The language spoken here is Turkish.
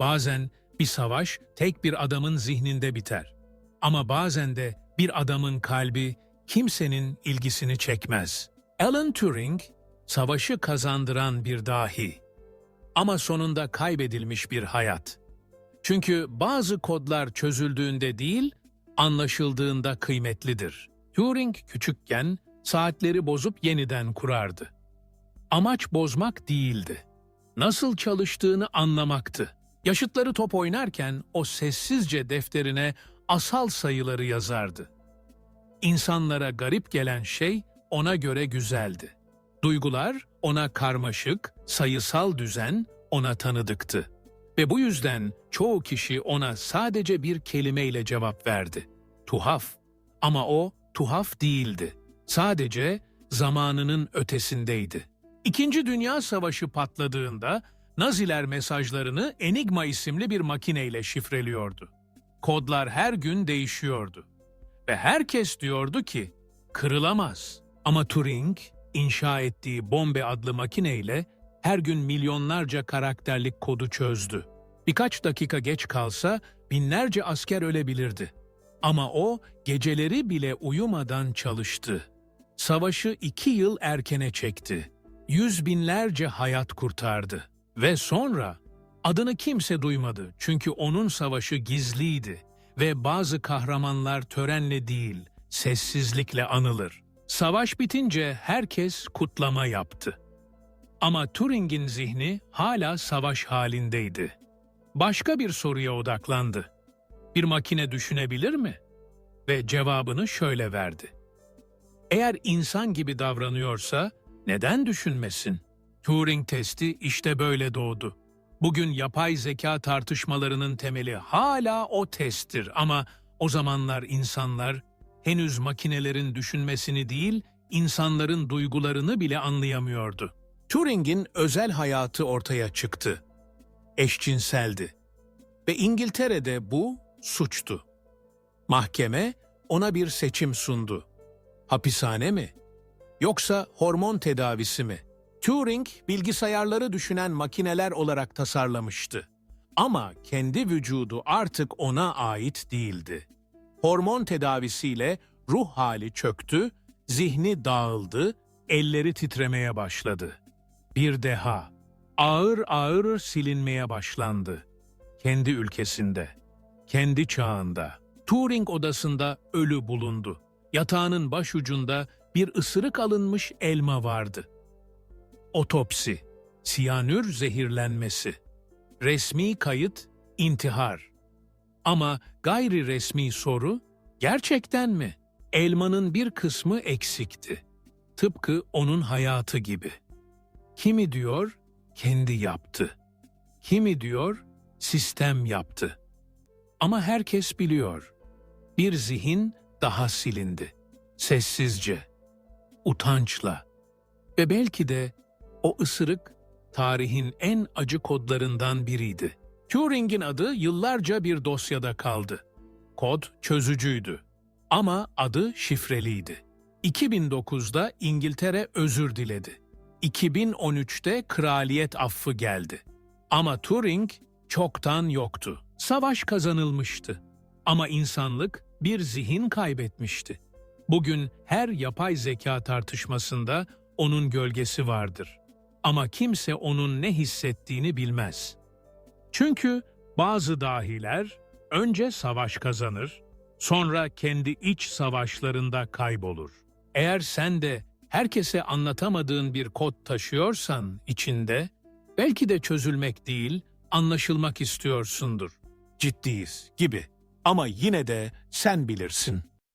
Bazen bir savaş tek bir adamın zihninde biter. Ama bazen de bir adamın kalbi kimsenin ilgisini çekmez. Alan Turing, savaşı kazandıran bir dahi. Ama sonunda kaybedilmiş bir hayat. Çünkü bazı kodlar çözüldüğünde değil, anlaşıldığında kıymetlidir. Turing küçükken saatleri bozup yeniden kurardı. Amaç bozmak değildi. Nasıl çalıştığını anlamaktı. Yaşıtları top oynarken o sessizce defterine asal sayıları yazardı. İnsanlara garip gelen şey ona göre güzeldi. Duygular ona karmaşık, sayısal düzen ona tanıdıktı. Ve bu yüzden çoğu kişi ona sadece bir kelimeyle cevap verdi. Tuhaf. Ama o tuhaf değildi. Sadece zamanının ötesindeydi. İkinci Dünya Savaşı patladığında Naziler mesajlarını Enigma isimli bir makineyle şifreliyordu. Kodlar her gün değişiyordu. Ve herkes diyordu ki, kırılamaz. Ama Turing, inşa ettiği Bombe adlı makineyle her gün milyonlarca karakterlik kodu çözdü. Birkaç dakika geç kalsa binlerce asker ölebilirdi. Ama o geceleri bile uyumadan çalıştı. Savaşı iki yıl erkene çekti. Yüz binlerce hayat kurtardı. Ve sonra adını kimse duymadı çünkü onun savaşı gizliydi ve bazı kahramanlar törenle değil, sessizlikle anılır. Savaş bitince herkes kutlama yaptı. Ama Turing'in zihni hala savaş halindeydi. Başka bir soruya odaklandı. Bir makine düşünebilir mi? Ve cevabını şöyle verdi. Eğer insan gibi davranıyorsa neden düşünmesin? Turing testi işte böyle doğdu. Bugün yapay zeka tartışmalarının temeli hala o testtir ama o zamanlar insanlar henüz makinelerin düşünmesini değil, insanların duygularını bile anlayamıyordu. Turing'in özel hayatı ortaya çıktı. Eşcinseldi. Ve İngiltere'de bu suçtu. Mahkeme ona bir seçim sundu. Hapishane mi? Yoksa hormon tedavisi mi? Turing bilgisayarları düşünen makineler olarak tasarlamıştı. Ama kendi vücudu artık ona ait değildi. Hormon tedavisiyle ruh hali çöktü, zihni dağıldı, elleri titremeye başladı. Bir deha, ağır ağır silinmeye başlandı. Kendi ülkesinde, kendi çağında. Turing odasında ölü bulundu. Yatağının başucunda bir ısırık alınmış elma vardı. Otopsi, siyanür zehirlenmesi, resmi kayıt, intihar. Ama gayri resmi soru, gerçekten mi? Elmanın bir kısmı eksikti. Tıpkı onun hayatı gibi. Kimi diyor, kendi yaptı. Kimi diyor, sistem yaptı. Ama herkes biliyor, bir zihin daha silindi. Sessizce, utançla ve belki de o ısırık tarihin en acı kodlarından biriydi. Turing'in adı yıllarca bir dosyada kaldı. Kod çözücüydü ama adı şifreliydi. 2009'da İngiltere özür diledi. 2013'te kraliyet affı geldi. Ama Turing çoktan yoktu. Savaş kazanılmıştı. Ama insanlık bir zihin kaybetmişti. Bugün her yapay zeka tartışmasında onun gölgesi vardır. Ama kimse onun ne hissettiğini bilmez. Çünkü bazı dahiler önce savaş kazanır, sonra kendi iç savaşlarında kaybolur. Eğer sen de herkese anlatamadığın bir kod taşıyorsan içinde, belki de çözülmek değil, anlaşılmak istiyorsundur. Ciddiyiz gibi. Ama yine de sen bilirsin.